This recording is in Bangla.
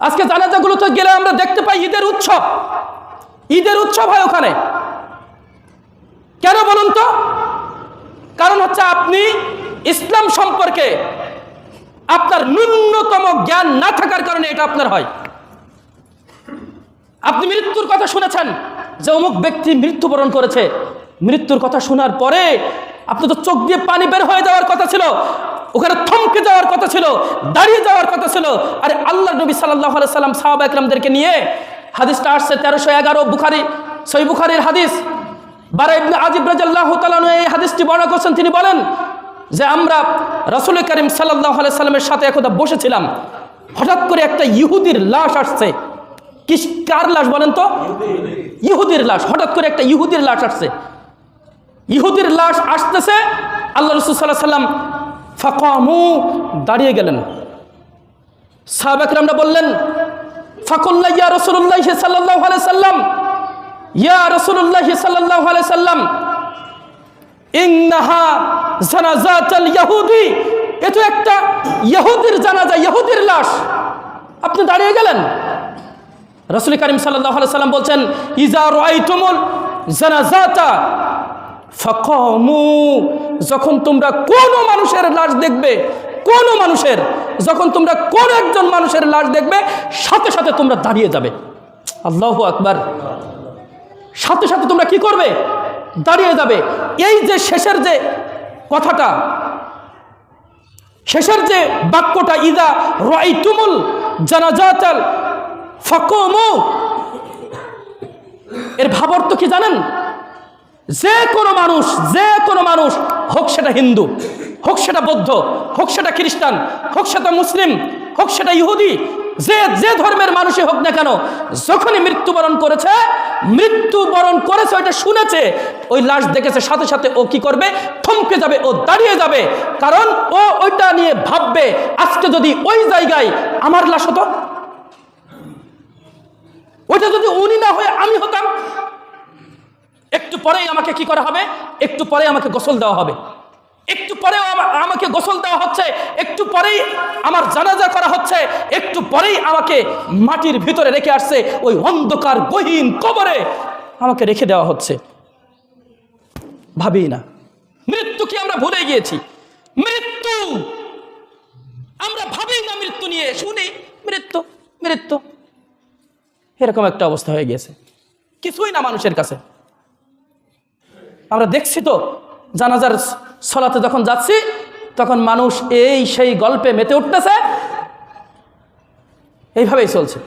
আজকে জানাজাগুলোতে গেলে আমরা দেখতে পাই ঈদের উৎসব। ঈদের উৎসব হয় ওখানে। কেন বলুন তো? কারণ হচ্ছে আপনি ইসলাম সম্পর্কে আপনার ন্যূনতম জ্ঞান না থাকার কারণে এটা আপনার হয়। আপনি মৃত্যুর কথা শুনেছেন যে অমুক ব্যক্তি মৃত্যুবরণ করেছে। মৃত্যুর কথা শোনার পরে আপনি তো চোখ দিয়ে পানি বের হয়ে যাওয়ার কথা ছিল। ওখানে থমকে যাওয়ার কথা ছিল, দাঁড়িয়ে যাওয়ার কথা ছিল। আরে আল্লাহ নবী সাল্লাহ সাল্লাম সাহাবা একরামদেরকে নিয়ে হাদিসটা আসছে তেরোশো এগারো বুখারি সই বুখারির হাদিস। বারা আজিব রাজাল্লাহ তালানু এই হাদিসটি বর্ণনা করছেন, তিনি বলেন যে আমরা রসুল করিম সাল্লাহ সাল্লামের সাথে একদা বসেছিলাম। হঠাৎ করে একটা ইহুদির লাশ আসছে। কি কার লাশ বলেন তো? ইহুদির লাশ, হঠাৎ করে একটা ইহুদির লাশ আসছে। ইহুদির লাশ আসতেছে, আল্লাহ রসুল সাল্লাহ সাল্লাম ফাকামু, দাঁড়িয়ে গেলেন। সাহাবাকরামরা বললেন, ফাকুল্লাহ ইয়া রসুল্লাহ সাল্লাহ সাল্লাম, ইয়া রসুল্লাহ সাল্লাহ সাল্লাম, ইন্নাহা জানাজাতাল ইয়াহুদি। এ তো একটা ইহুদির জানাজা ইহুদির লাশ। আপনি দাঁড়িয়ে গেলেন। রসুল করিম সাল্লাহ সাল্লাম বলছেন, ইজা রাইতুমুল জানাজাতা। ফাকামু, যখন তোমরা কোন মানুষের লাশ দেখবে, কোন মানুষের, যখন তোমরা কোন একজন মানুষের লাশ দেখবে, সাথে সাথে তোমরা দাঁড়িয়ে যাবে। আল্লাহ আকবার। সাথে সাথে তোমরা কি করবে? দাঁড়িয়ে যাবে। এই যে শেষের যে কথাটা, শেষের যে বাক্যটা, ইদা রাই রাইতুমুল জানাজাতাল ফাকুমু, এর ভাবার্থ কি জানেন? যে কোনো মানুষ, যে কোনো মানুষ, হোক সেটা হিন্দু, হোক সেটা বৌদ্ধ, হোক সেটা খ্রিস্টান, হোক সেটা মুসলিম, হোক সেটা ইহুদি, যে যে ধর্মের মানুষই হোক না কেন, যখনই মৃত্যুবরণ করেছে মৃত্যুবরণ করেছে, ওইটা শুনেছে, ওই লাশ দেখেছে, সাথে সাথে ও কি করবে? থমকে যাবে, ও দাঁড়িয়ে যাবে, কারণ ও ওইটা নিয়ে ভাববে, আজকে যদি ওই জায়গায় আমার লাশ হতো, ওইটা যদি উনি না হয়ে আমি হতাম একটু পরেই আমাকে কি করা হবে? একটু পরে আমাকে গোসল দেওয়া হবে। একটু পরেও আমাকে গোসল দেওয়া হচ্ছে। একটু পরেই আমার জানাজা করা হচ্ছে। একটু পরেই আমাকে মাটির ভিতরে রেখে আসছে। ওই অন্ধকার, গহীন কবরে আমাকে রেখে দেওয়া হচ্ছে। ভাবি না। মৃত্যু কি আমরা ভুলে গিয়েছি? মৃত্যু! আমরা ভাবি না মৃত্যু নিয়ে, শুনি। মৃত্যু মৃত্যু। এরকম একটা অবস্থা হয়ে গিয়েছে। কিছুই না মানুষের কাছে। আমরা দেখছি তো জানাজার সলাতে যখন যাচ্ছি, তখন মানুষ এই সেই গল্পে মেতে উঠতেছে। এইভাবেই চলছে।